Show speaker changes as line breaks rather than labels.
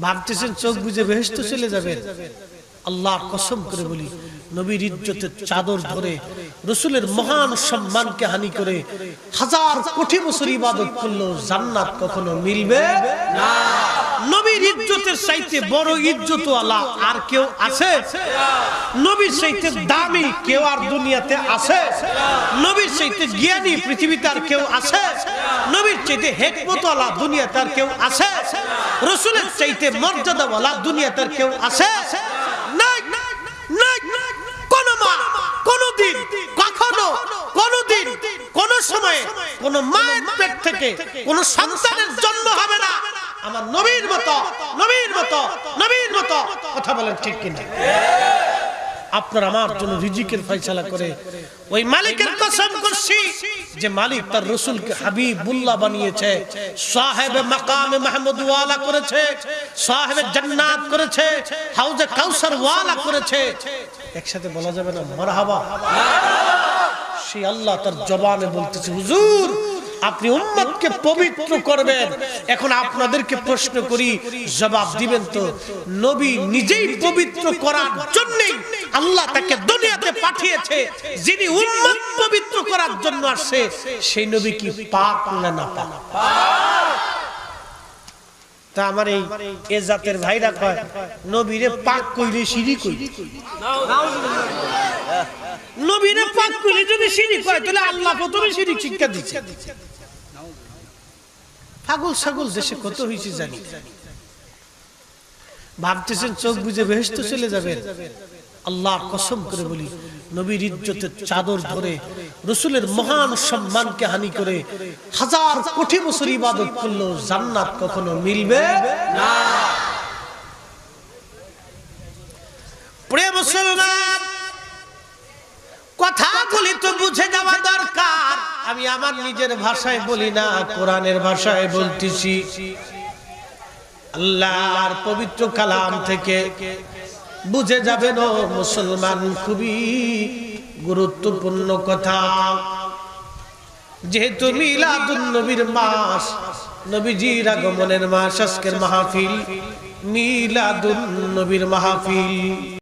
ভাবতেছেন চোখ বুঝে বেহেস্ত চলে যাবেন আল্লাহ কসম করে বলি, নবীর ইজ্জতের চাদর ধরে, রসুলের মহান সম্মানকে হানি করে হাজার কোটি বছর ইবাদত করল জান্নাত কখনো মিলবে না। নবীর চাইতে বড় ইজ্জত আল্লাহ আর কেউ আছে? নবীর চাইতে দামি কেউ আর দুনিয়াতে আছে? নবীর চাইতে জ্ঞানী পৃথিবীতে আর কেউ আছে? নবীর চাইতে হেকমত আল্লাহ দুনিয়াতে আর কেউ আছে? রসুলের চাইতে মর্যাদাওয়ালা দুনিয়াতে আর কেউ আছে? কোন সময়ে কোন মায়ের পেট থেকে কোন সন্তানের জন্ম হবে না। আমার নবীর মতো নবীর মতো নবীর মতো। কথা বলেন ঠিক কিনা? আপনার আমার জন্য রিজিকের ফয়সালা করে ওই মালিকের কসম করছি যে মালিক তার রসুলকে হাবিবুল্লাহ বানিয়েছে, সাহেব মাকামে মাহমুদ ওয়ালা করেছে, সাহেব জান্নাত করেছে, হাউজে কাউসার ওয়ালা করেছে। একসাথে বলা যাবে না, মারহাবা। সেই আল্লাহ তার জবানে বলতেছে, হুজুর আপনি উম্মতকে পবিত্র করবেন। এখন আপনাদেরকে প্রশ্ন করি, জবাব দিবেন তো? নবী নিজেই পবিত্র করার জন্যই আল্লাহ তাকে দুনিয়াতে পাঠিয়েছে, যিনি উম্মত পবিত্র করার জন্য আসছে সেই নবী কি পাক না না পাক? তা আমার এই এ জাতের ভাইরা কয়, নবীরে পাক কইলে সিঁড়ি কই? নবীরে পাক কইলে যদি সিঁড়ি কয়, তাহলে আল্লাহ প্রথমে সিঁড়ি শিক্ষা দিচ্ছে। পাগল ছাগল দেশে কত হয়েছে জানি। ভাবতেছেন চোখ বুঝে বেহেস্ত চলে যাবেন। আল্লাহ কসম করে বলি, নবীর ইজ্জতের চাদর ধরে, রসুলের মহান সম্মানকে হানি করে হাজার কোটি বছর ইবাদত করল জান্নাত কখনো মিলবে না। মুসলমান কথাগুলি তো বুঝে যাওয়া দরকার। আমি আমার নিজের ভাষায় বলি না, কোরআনের ভাষায় বলতেছি। আল্লাহর পবিত্র কালাম থেকে বুঝে যাবেন ও মুসলমান, খুবই গুরুত্বপূর্ণ কথা। যেহেতু মিলাদুন নবীর মাস, নবীজির আগমনের মাস, আজকের মাহফিল মিলাদুন নবীর মাহফিল।